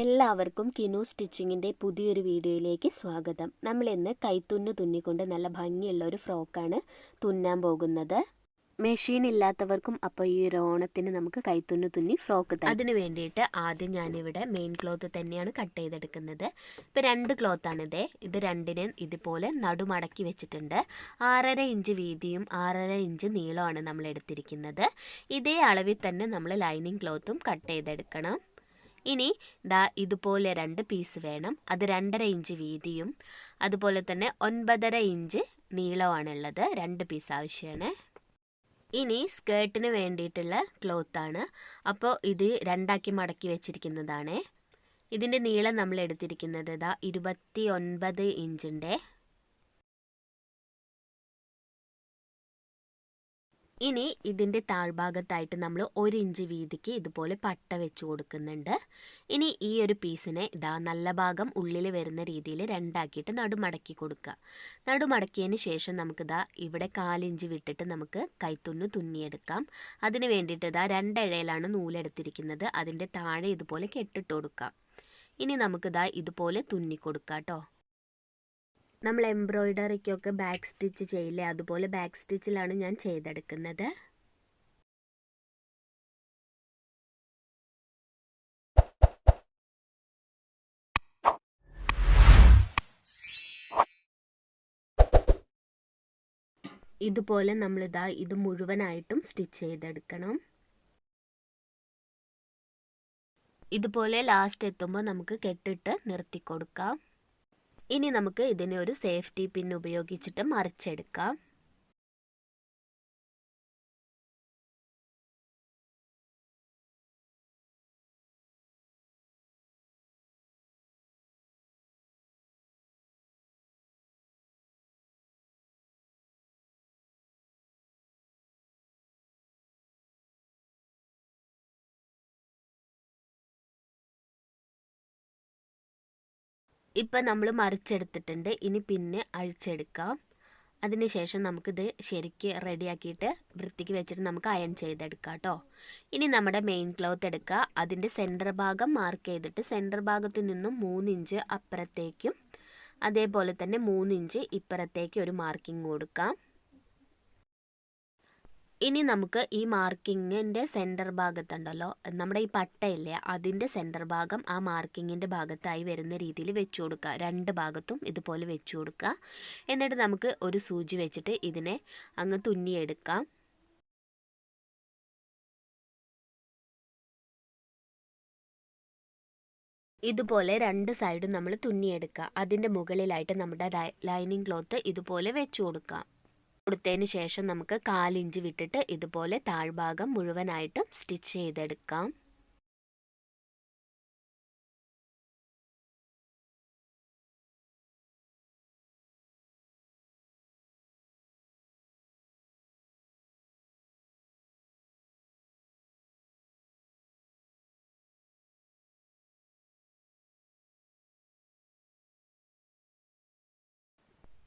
എല്ലാവർക്കും കിനു സ്റ്റിച്ചിങ്ങിന്റെ പുതിയൊരു വീഡിയോയിലേക്ക് സ്വാഗതം. നമ്മൾ ഇന്ന് കൈത്തുന്നു തുന്നിക്കൊണ്ട് നല്ല ഭംഗിയുള്ള ഒരു ഫ്രോക്കാണ് തുന്നാൻ പോകുന്നത്. മെഷീൻ ഇല്ലാത്തവർക്കും അപ്പോൾ ഈ ഒരു ഓണത്തിന് നമുക്ക് കൈത്തുന്നു തുന്നി ഫ്രോക്ക് അതിന് വേണ്ടിയിട്ട് ആദ്യം ഞാനിവിടെ മെയിൻ ക്ലോത്ത് തന്നെയാണ് കട്ട് ചെയ്തെടുക്കുന്നത്. ഇപ്പോൾ രണ്ട് ക്ലോത്താണിത് ഇത്. രണ്ടിനും ഇതുപോലെ നടുമടക്കി വെച്ചിട്ടുണ്ട്. ആറര ഇഞ്ച് വീതിയും ആറര ഇഞ്ച് നീളമാണ് നമ്മൾ എടുത്തിരിക്കുന്നത്. ഇതേ അളവിൽ തന്നെ നമ്മൾ ലൈനിങ് ക്ലോത്തും കട്ട് ചെയ്തെടുക്കണം. ഇനി ദാ ഇതുപോലെ രണ്ട് പീസ് വേണം. അത് രണ്ടര ഇഞ്ച് വീതിയും അതുപോലെ തന്നെ ഒൻപതര ഇഞ്ച് നീളമാണുള്ളത്. രണ്ട് പീസ് ആവശ്യമാണ്. ഇനി സ്കേർട്ടിന് വേണ്ടിയിട്ടുള്ള ക്ലോത്താണ് അപ്പോൾ ഇത് രണ്ടാക്കി മടക്കി വെച്ചിരിക്കുന്നതാണ്. ഇതിന്റെ നീളം നമ്മൾ എടുത്തിരിക്കുന്നത് ഇതാ ഇരുപത്തി ഒൻപത് ഇഞ്ചിന്റെ ഇനി ഇതിന്റെ താഴ്ഭാഗത്തായിട്ട് നമ്മൾ ഒരു ഇഞ്ച് വീതിക്ക് ഇതുപോലെ പട്ട വെച്ച് കൊടുക്കുന്നുണ്ട്. ഇനി ഈ ഒരു പീസിനെ ഇതാ നല്ല ഭാഗം ഉള്ളിൽ വരുന്ന രീതിയിൽ രണ്ടാക്കിയിട്ട് നടുമടക്കി കൊടുക്കുക. നടുമടക്കിയതിന് ശേഷം നമുക്കിതാ ഇവിടെ കാലിഞ്ച് വിട്ടിട്ട് നമുക്ക് കൈത്തുന്നു തുന്നിയെടുക്കാം. അതിന് വേണ്ടിയിട്ട് ഇതാ രണ്ടിഴയിലാണ് നൂലെടുത്തിരിക്കുന്നത്. അതിന്റെ താഴെ ഇതുപോലെ കെട്ടിട്ട് കൊടുക്കാം. ഇനി നമുക്കിതാ ഇതുപോലെ തുന്നി കൊടുക്കാം കേട്ടോ. നമ്മൾ എംബ്രോയിഡറിക്കൊക്കെ ബാക്ക് സ്റ്റിച്ച് ചെയ്യില്ലേ? അതുപോലെ ബാക്ക് സ്റ്റിച്ചിലാണ് ഞാൻ ചെയ്തെടുക്കുന്നത്. ഇതുപോലെ നമ്മളിതാ ഇത് മുഴുവനായിട്ടും സ്റ്റിച്ച് ചെയ്തെടുക്കണം. ഇതുപോലെ ലാസ്റ്റ് എത്തുമ്പോൾ നമുക്ക് കെട്ടിട്ട് നിർത്തി കൊടുക്കാം ഇനി നമുക്ക് ഇതിനെ ഒരു സേഫ്റ്റി പിൻ ഉപയോഗിച്ചിട്ട് മറിച്ചെടുക്കാം. ഇപ്പം നമ്മൾ മറിച്ചെടുത്തിട്ടുണ്ട്. ഇനി പിന്നെ അഴിച്ചെടുക്കാം. അതിനുശേഷം നമുക്കിത് ശരിക്ക് റെഡിയാക്കിയിട്ട് വൃത്തിക്ക് വെച്ചിട്ട് നമുക്ക് അയൺ ചെയ്തെടുക്കാം കേട്ടോ ഇനി നമ്മുടെ മെയിൻ ക്ലോത്ത് എടുക്കുക. അതിന്റെ സെന്റർ ഭാഗം മാർക്ക് ചെയ്തിട്ട് സെന്റർ ഭാഗത്തു നിന്നും മൂന്നിഞ്ച് അപ്പുറത്തേക്കും അതേപോലെ തന്നെ മൂന്നിഞ്ച് ഇപ്പുറത്തേക്ക് ഒരു മാർക്കിംഗ് കൊടുക്കാം. ഇനി നമുക്ക് ഈ മാർക്കിങ്ങിന്റെ സെന്റർ ഭാഗത്തുണ്ടല്ലോ. നമ്മുടെ ഈ പട്ടയില്ലേ അതിന്റെ സെന്റർ ഭാഗം ആ മാർക്കിങ്ങിന്റെ ഭാഗത്തായി വരുന്ന രീതിയിൽ വെച്ചു കൊടുക്കുക. രണ്ട് ഭാഗത്തും ഇതുപോലെ വെച്ചു കൊടുക്കുക. എന്നിട്ട് നമുക്ക് ഒരു സൂചി വെച്ചിട്ട് ഇതിനെ അങ്ങ് തുന്നിയെടുക്കാം. ഇതുപോലെ രണ്ട് സൈഡും നമ്മൾ തുന്നിയെടുക്കുക. അതിന്റെ മുകളിലായിട്ട് നമ്മുടെ ലൈനിങ് ക്ലോത്ത് ഇതുപോലെ വെച്ചു കൊടുക്കാം കൊടുത്തതിന് ശേഷം നമുക്ക് കാലിഞ്ച് വിട്ടിട്ട് ഇതുപോലെ താഴ്ഭാഗം മുഴുവനായിട്ടും സ്റ്റിച്ച് ചെയ്തെടുക്കാം.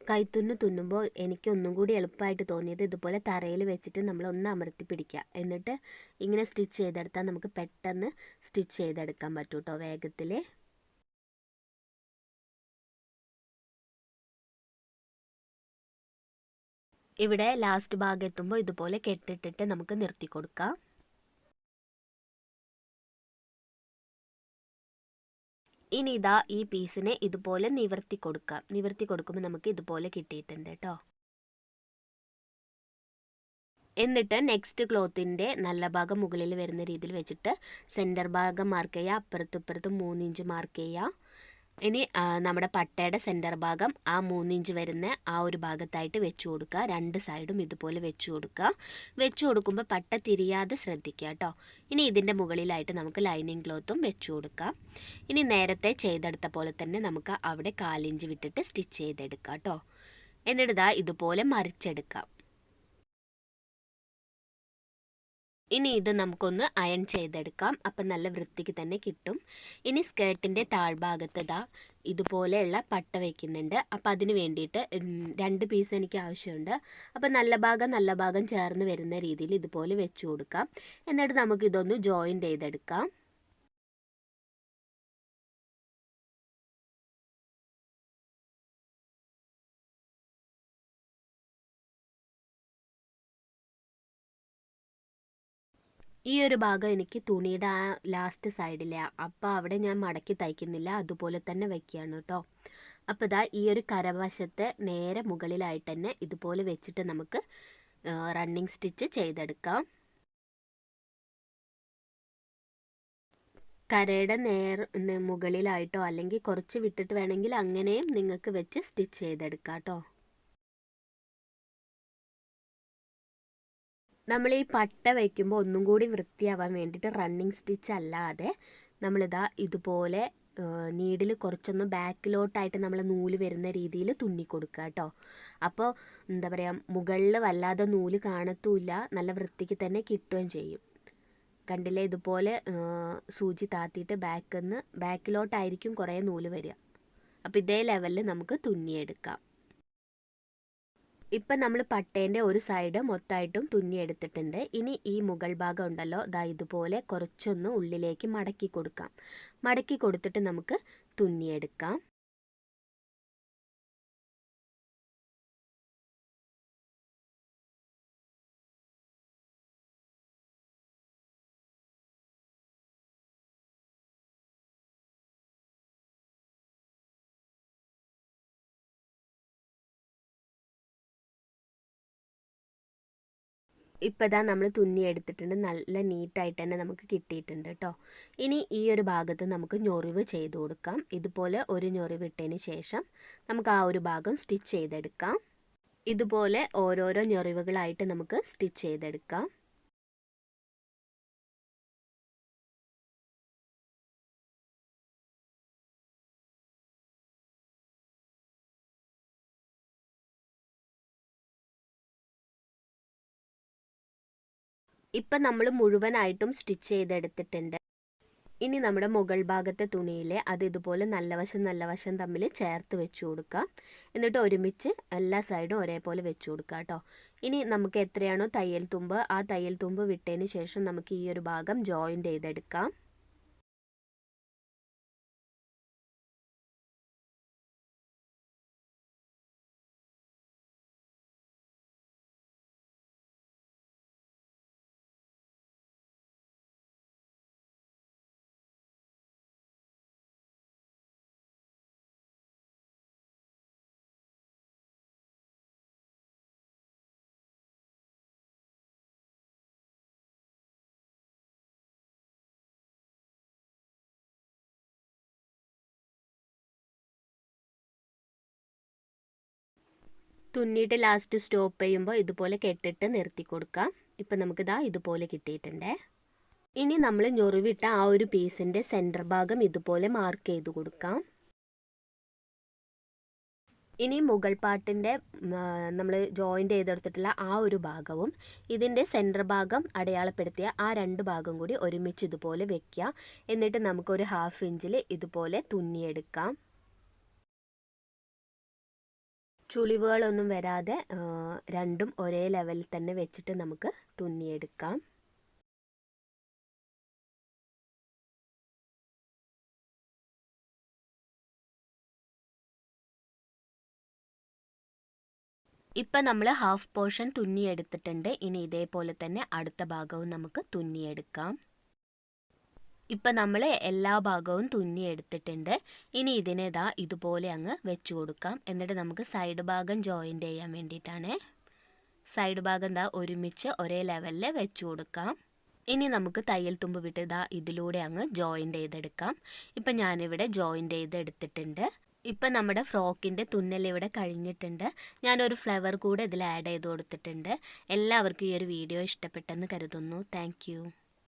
കൈത്തുന്നു തുന്നുമ്പോൾ എനിക്ക് ഒന്നും കൂടി എളുപ്പമായിട്ട് തോന്നിയത് ഇതുപോലെ തറയിൽ വെച്ചിട്ട് നമ്മൾ ഒന്ന് അമർത്തി പിടിക്കുക. എന്നിട്ട് ഇങ്ങനെ സ്റ്റിച്ച് ചെയ്തെടുത്താൽ നമുക്ക് പെട്ടെന്ന് സ്റ്റിച്ച് ചെയ്തെടുക്കാൻ പറ്റും കേട്ടോ വേഗത്തിൽ. ഇവിടെ ലാസ്റ്റ് ഭാഗം എത്തുമ്പോൾ ഇതുപോലെ കെട്ടിട്ടിട്ട് നമുക്ക് നിർത്തി കൊടുക്കാം. ഇനി ഇതാ ഈ പീസിനെ ഇതുപോലെ നിവർത്തി കൊടുക്കാം. നിവർത്തി കൊടുക്കുമ്പോൾ നമുക്ക് ഇതുപോലെ കിട്ടിയിട്ടുണ്ട് കേട്ടോ എന്നിട്ട് നെക്സ്റ്റ് ക്ലോത്തിന്റെ നല്ല ഭാഗം മുകളിൽ വരുന്ന രീതിയിൽ വെച്ചിട്ട് സെന്റർ ഭാഗം മാർക്ക് ചെയ്യുക. അപ്പുറത്തും ഇപ്പുറത്തും മൂന്ന് ഇഞ്ച് മാർക്ക് ചെയ്യുക. ഇനി നമ്മുടെ പട്ടയുടെ സെന്റർ ഭാഗം ആ മൂന്നിഞ്ച് വരുന്ന ആ ഒരു ഭാഗത്തായിട്ട് വെച്ച് കൊടുക്കുക. രണ്ട് സൈഡും ഇതുപോലെ വെച്ച് കൊടുക്കുക. വെച്ച് കൊടുക്കുമ്പോൾ പട്ട തിരിയാതെ ശ്രദ്ധിക്കുക കേട്ടോ ഇനി ഇതിന്റെ മുകളിലായിട്ട് നമുക്ക് ലൈനിങ് ക്ലോത്തും വെച്ച് കൊടുക്കാം. ഇനി നേരത്തെ ചെയ്തെടുത്ത പോലെ തന്നെ നമുക്ക് അവിടെ കാലിഞ്ച് വിട്ടിട്ട് സ്റ്റിച്ച് ചെയ്തെടുക്കാം കേട്ടോ എന്നിട്ട് ഇതാ ഇതുപോലെ മറിച്ചെടുക്കാം. ഇനി ഇത് നമുക്കൊന്ന് അയൺ ചെയ്തെടുക്കാം. അപ്പം നല്ല വൃത്തിക്ക് തന്നെ കിട്ടും. ഇനി സ്കേർട്ടിന്റെ താഴ്ഭാഗത്ത് ഇതാ ഇതുപോലെയുള്ള പട്ട വയ്ക്കുന്നുണ്ട് അപ്പം അതിന് വേണ്ടിയിട്ട് രണ്ട് പീസ് എനിക്ക് ആവശ്യമുണ്ട്. അപ്പം നല്ല ഭാഗം നല്ല ഭാഗം ചേർന്ന് വരുന്ന രീതിയിൽ ഇതുപോലെ വെച്ച് കൊടുക്കാം. എന്നിട്ട് നമുക്ക് ഇതൊന്ന് ജോയിന്റ് ചെയ്തെടുക്കാം. ഈ ഒരു ഭാഗം എനിക്ക് തുണിയുടെ ആ ലാസ്റ്റ് സൈഡിലെ അപ്പോൾ അവിടെ ഞാൻ മടക്കി തയ്ക്കുന്നില്ല അതുപോലെ തന്നെ വയ്ക്കുകയാണ് കേട്ടോ അപ്പോൾ ഇതാ ഈ ഒരു കരവശത്തെ നേരെ മുകളിലായിട്ട് തന്നെ ഇതുപോലെ വെച്ചിട്ട് നമുക്ക് റണ്ണിങ് സ്റ്റിച്ച് ചെയ്തെടുക്കാം. കരയുടെ നേർ മുകളിലായിട്ടോ അല്ലെങ്കിൽ കുറച്ച് വിട്ടിട്ട് വേണമെങ്കിൽ അങ്ങനെയും നിങ്ങൾക്ക് വെച്ച് സ്റ്റിച്ച് ചെയ്തെടുക്കാം കേട്ടോ നമ്മൾ ഈ പട്ട വയ്ക്കുമ്പോൾ ഒന്നും കൂടി വൃത്തിയാവാൻ വേണ്ടിയിട്ട് റണ്ണിങ് സ്റ്റിച്ച് അല്ലാതെ നമ്മളിതാ ഇതുപോലെ നീഡിൽ കുറച്ചൊന്ന് ബാക്കിലോട്ടായിട്ട് നമ്മൾ നൂൽ വരുന്ന രീതിയിൽ തുന്നി കൊടുക്കുക കേട്ടോ അപ്പോൾ എന്താ പറയുക മുകളിൽ വല്ലാതെ നൂൽ കാണത്തുമില്ല നല്ല വൃത്തിക്ക് തന്നെ കിട്ടുകയും ചെയ്യും. കണ്ടില്ലേ? ഇതുപോലെ സൂചി താത്തിയിട്ട് ബാക്കിൽ നിന്ന് ബാക്കിലോട്ടായിരിക്കും കുറേ നൂൽ വരിക. അപ്പോൾ ഇതേ ലെവലിൽ നമുക്ക് തുന്നിയെടുക്കാം. ഇപ്പം നമ്മൾ പട്ടേന്റെ ഒരു സൈഡ് മൊത്തമായിട്ടും തുന്നിയെടുത്തിട്ടുണ്ട്. ഇനി ഈ മുകൾ ഭാഗം ഉണ്ടല്ലോ ദാ ഇതുപോലെ കുറച്ചൊന്ന് ഉള്ളിലേക്ക് മടക്കി കൊടുക്കാം. മടക്കി കൊടുത്തിട്ട് നമുക്ക് തുന്നിയെടുക്കാം. ഇപ്പോൾ ഇതാ നമ്മൾ തുന്നി എടുത്തിട്ടുണ്ട്. നല്ല നീറ്റായിട്ട് തന്നെ നമുക്ക് കിട്ടിയിട്ടുണ്ട് കേട്ടോ ഇനി ഈ ഒരു ഭാഗത്ത് നമുക്ക് ഞൊറിവ് ചെയ്ത് കൊടുക്കാം. ഇതുപോലെ ഒരു ഞൊറിവ് ഇട്ടതിന് ശേഷം നമുക്ക് ആ ഒരു ഭാഗം സ്റ്റിച്ച് ചെയ്തെടുക്കാം. ഇതുപോലെ ഓരോരോ ഞൊറിവുകളായിട്ട് നമുക്ക് സ്റ്റിച്ച് ചെയ്തെടുക്കാം. ഇപ്പം നമ്മൾ മുഴുവനായിട്ടും സ്റ്റിച്ച് ചെയ്തെടുത്തിട്ടുണ്ട്. ഇനി നമ്മുടെ മുകൾ ഭാഗത്തെ തുണിയിൽ അത് ഇതുപോലെ നല്ല വശം നല്ല വശം തമ്മിൽ ചേർത്ത് വെച്ച് കൊടുക്കാം. എന്നിട്ട് ഒരുമിച്ച് എല്ലാ സൈഡും ഒരേപോലെ വെച്ച് കൊടുക്കുക കേട്ടോ. ഇനി നമുക്ക് എത്രയാണോ തയ്യൽ തുമ്പ് ആ തയ്യൽ തുമ്പ് വിട്ടതിന് ശേഷം നമുക്ക് ഈ ഒരു ഭാഗം ജോയിന്റ് ചെയ്തെടുക്കാം. തുന്നിയിട്ട് ലാസ്റ്റ് സ്റ്റോപ്പ് ചെയ്യുമ്പോൾ ഇതുപോലെ കെട്ടിട്ട് നിർത്തി കൊടുക്കാം. ഇപ്പം നമുക്കിതാ ഇതുപോലെ കിട്ടിയിട്ടുണ്ട്. ഇനി നമ്മൾ ഞൊറിവിട്ട ആ ഒരു പീസിന്റെ സെന്റർ ഭാഗം ഇതുപോലെ മാർക്ക് ചെയ്ത് കൊടുക്കാം. ഇനി മുകൾ പാട്ടിന്റെ നമ്മൾ ജോയിന്റ് ചെയ്തെടുത്തിട്ടുള്ള ആ ഒരു ഭാഗവും ഇതിന്റെ സെന്റർ ഭാഗം അടയാളപ്പെടുത്തിയ ആ രണ്ട് ഭാഗം കൂടി ഒരുമിച്ച് ഇതുപോലെ വെക്കുക എന്നിട്ട് നമുക്കൊരു ഹാഫ് ഇഞ്ചിൽ ഇതുപോലെ തുന്നിയെടുക്കാം. ചുളിവുകളൊന്നും വരാതെ രണ്ടും ഒരേ ലെവലിൽ തന്നെ വെച്ചിട്ട് നമുക്ക് തുന്നിയെടുക്കാം. ഇപ്പം നമ്മൾ ഹാഫ് പോർഷൻ തുന്നിയെടുത്തിട്ടുണ്ട്. ഇനി ഇതേപോലെ തന്നെ അടുത്ത ഭാഗവും നമുക്ക് തുന്നിയെടുക്കാം. ഇപ്പം നമ്മൾ എല്ലാ ഭാഗവും തുന്നി എടുത്തിട്ടുണ്ട്. ഇനി ഇതിനെ ഇതാ ഇതുപോലെ അങ്ങ് വെച്ച് കൊടുക്കാം. എന്നിട്ട് നമുക്ക് സൈഡ് ഭാഗം ജോയിന്റ് ചെയ്യാൻ വേണ്ടിയിട്ടാണ്. സൈഡ് ഭാഗം ദാ ഒരുമിച്ച് ഒരേ ലെവലിൽ വെച്ച് കൊടുക്കാം. ഇനി നമുക്ക് തയ്യൽ തുമ്പ് വിട്ട് ഇതാ ഇതിലൂടെ അങ്ങ് ജോയിന്റ് ചെയ്തെടുക്കാം. ഇപ്പം ഞാനിവിടെ ജോയിന്റ് ചെയ്തെടുത്തിട്ടുണ്ട്. ഇപ്പം നമ്മുടെ ഫ്രോക്കിന്റെ തുന്നൽ ഇവിടെ കഴിഞ്ഞിട്ടുണ്ട്. ഞാനൊരു ഫ്ലവർ കൂടെ ഇതിൽ ആഡ് ചെയ്ത് കൊടുത്തിട്ടുണ്ട്. എല്ലാവർക്കും ഈ ഒരു വീഡിയോ ഇഷ്ടപ്പെട്ടെന്ന് കരുതുന്നു. താങ്ക്